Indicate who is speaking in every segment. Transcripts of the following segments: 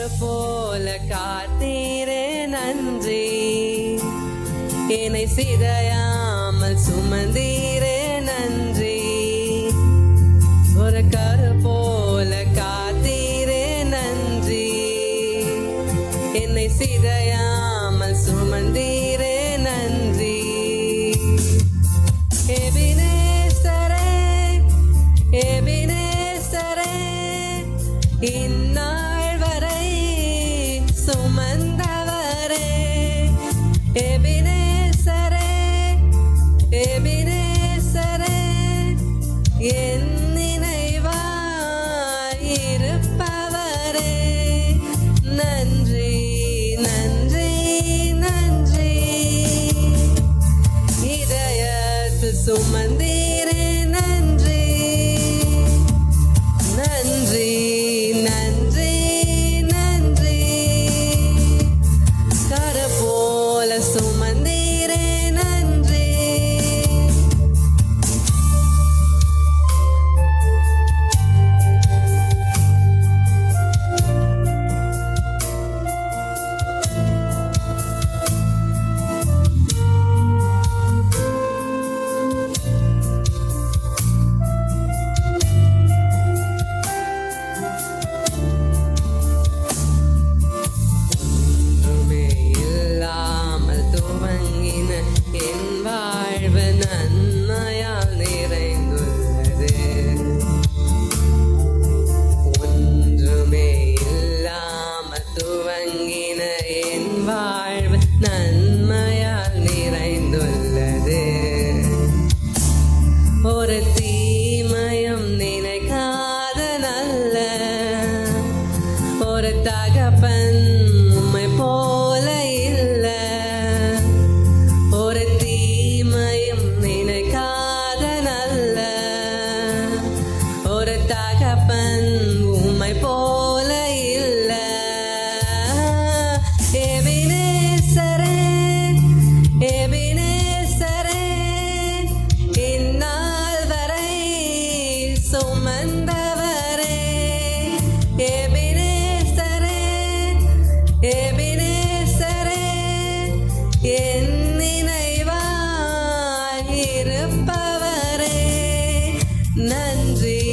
Speaker 1: மலர் போல காத்தீரே நன்றி. என்னை சிதையாமல் சுமந்தீரே நன்றி. ஒரு கரு போல காத்தீரே நன்றி. என்னை சிதையாமல் சுமந்தீரே நன்றி. எபினேசரே எபினேசரே இன்னா சுமந்தவரே எபினேசரே எபினேசரே என் நினைவாயிருப்பவரே நன்றி நன்றி நன்றி இதயத்து சுமந்தீரே நன்றி நன்றி வந்தவரே எபினேசரே எபினேசரே என் நினைவாய் இருப்பவரே நன்றி.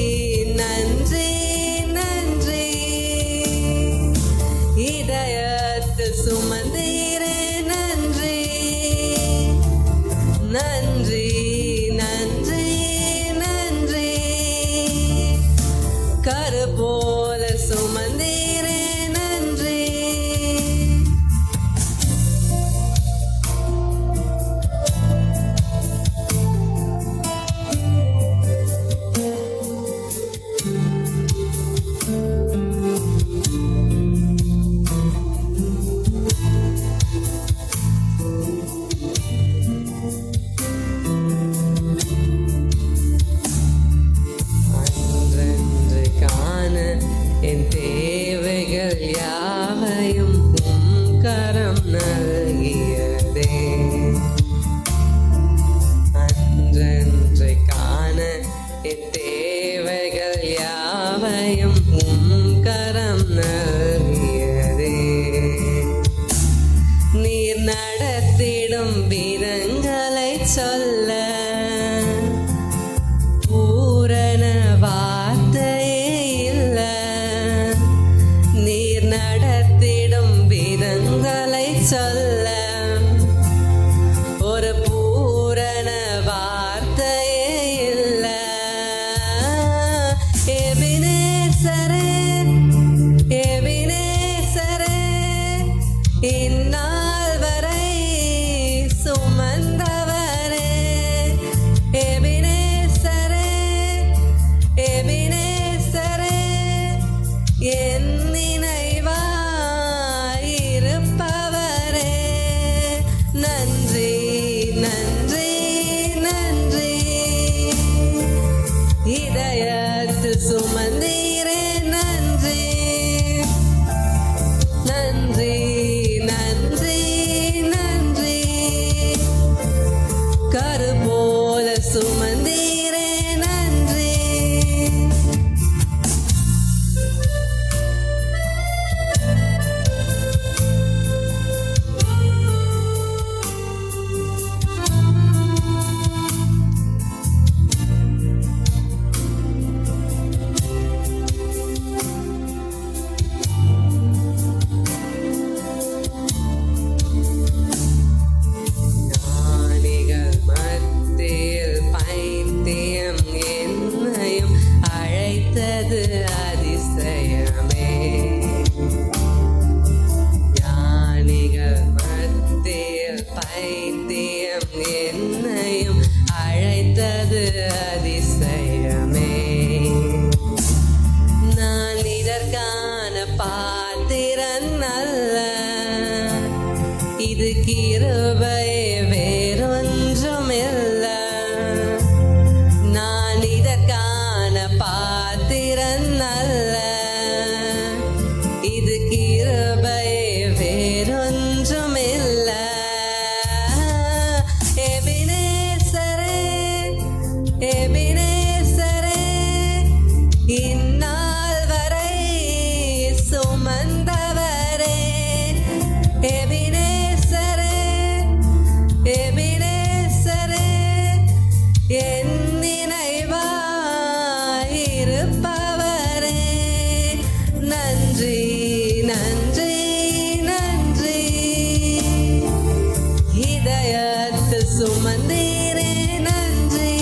Speaker 1: இதயத்தில் சுமந்தீரே நன்றி.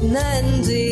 Speaker 1: நன்றி.